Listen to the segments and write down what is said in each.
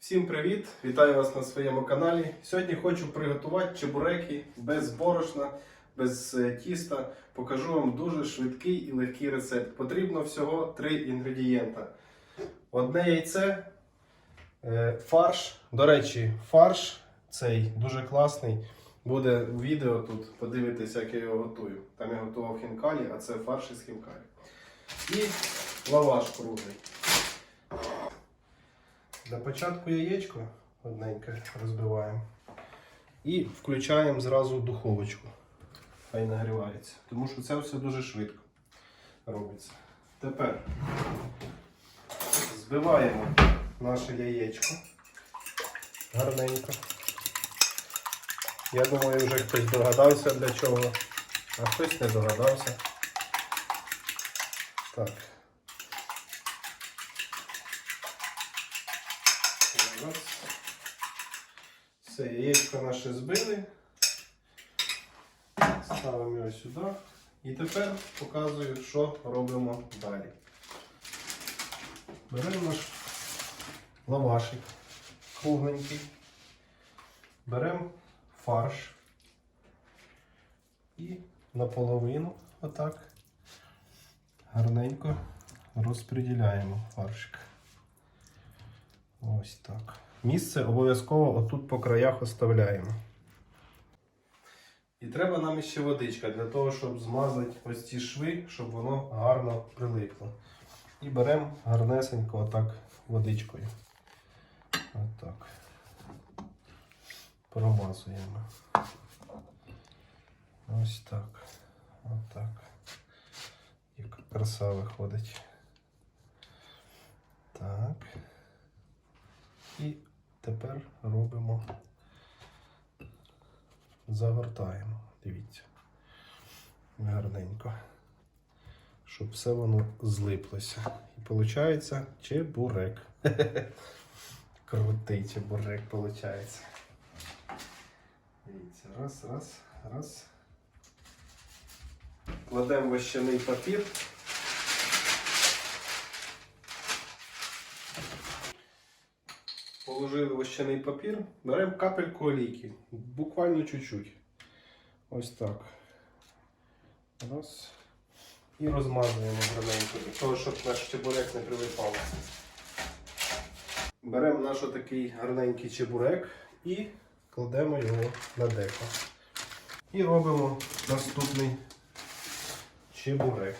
Всім привіт! Вітаю вас на своєму каналі. Сьогодні хочу приготувати чебуреки без борошна, без е, тіста. Покажу вам дуже швидкий і легкий рецепт. Потрібно всього три інгредієнта. Одне яйце, е, фарш. До речі, фарш цей дуже класний. Буде відео тут, подивитись, як я його готую. Там я готував хінкалі, а це фарш із хінкалі. І лаваш круглий. Для початку яєчко одненьке розбиваємо. І включаємо зразу духовочку. Хай нагрівається. Тому що це все дуже швидко робиться. Тепер збиваємо наше яєчко гарненько. Я думаю, вже хтось догадався для чого, а хтось не догадався. Так. Раз. Все, яєчко наше збили. Ставимо його сюди. І тепер показую, що робимо далі. Беремо наш лавашик кругленький. Беремо фарш і наполовину отак гарненько розподіляємо фаршик. Ось так. Місце обов'язково отут по краях оставляємо. І треба нам ще водичка для того, щоб змазати ось ці шви, щоб воно гарно прилипло. І беремо гарнесенько отак водичкою. Отак. Промазуємо. Ось так. Отак. Яка краса виходить. Так. І тепер робимо, загортаємо, дивіться, гарненько, щоб все воно злиплося. І виходить чебурек. Крутий чебурек виходить. Дивіться, раз, раз, раз. Кладемо вощаний папір. Положили вощаний папір, беремо капельку олійки, буквально чуть-чуть. Ось так. Раз. І розмазуємо гарненько, для того, щоб наш чебурек не прилипав. Беремо наш такий гарненький чебурек і кладемо його на деко. І робимо наступний чебурек.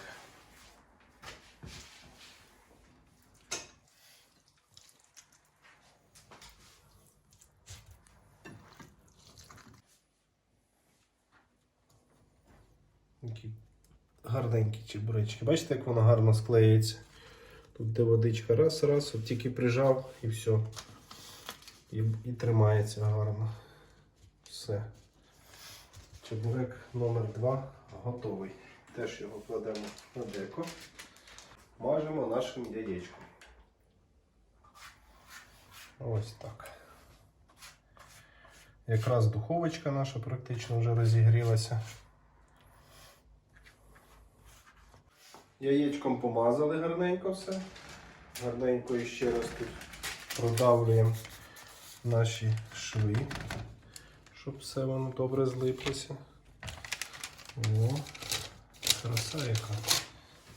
Такі гарненькі чебуречки. Бачите, як воно гарно склеїться. Тут де водичка раз, раз, от тільки прижав і все. І, і тримається гарно. Все. Чебурек номер 2 готовий. Теж його кладемо на деко. Мажемо нашим яєчком. Ось так. Якраз духовочка наша практично вже розігрілася. Яєчком помазали гарненько все. Гарненько і ще раз тут продавлюємо наші шви, щоб все воно добре злиплося. О, краса яка.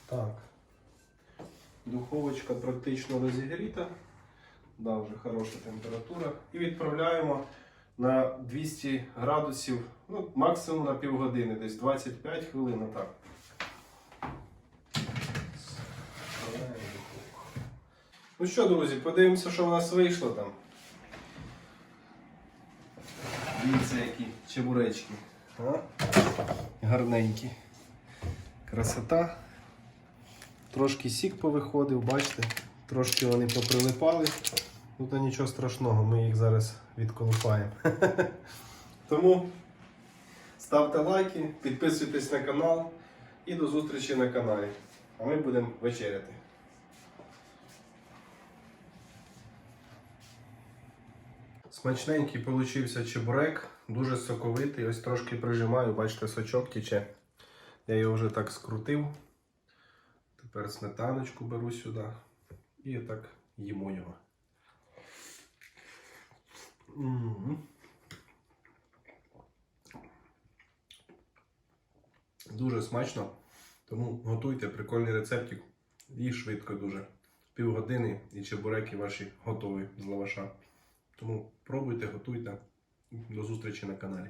Так. Духовочка практично розігріта. Да, вже хороша температура. І відправляємо на 200 градусів, ну, максимум на півгодини, десь 25 хвилин. Отак. Ну що, друзі, подивимося, що в нас вийшло там. Дивіться, які чебуречки. А? Гарненькі. Красота. Трошки сік повиходив, бачите, трошки вони поприлипали. Ну то нічого страшного, ми їх зараз відколупаємо. Тому ставте лайки, підписуйтесь на канал і до зустрічі на каналі. А ми будемо вечеряти. Смачненький получився чебурек, дуже соковитий. Ось трошки прижимаю, бачите, сочок тече. Я його вже так скрутив. Тепер сметаночку беру сюди і так їмо його. Дуже смачно. Тому готуйте прикольний рецептик. І швидко дуже. Півгодини і чебуреки ваші готові з лаваша. Тому пробуйте, готуйте. До зустрічі на каналі.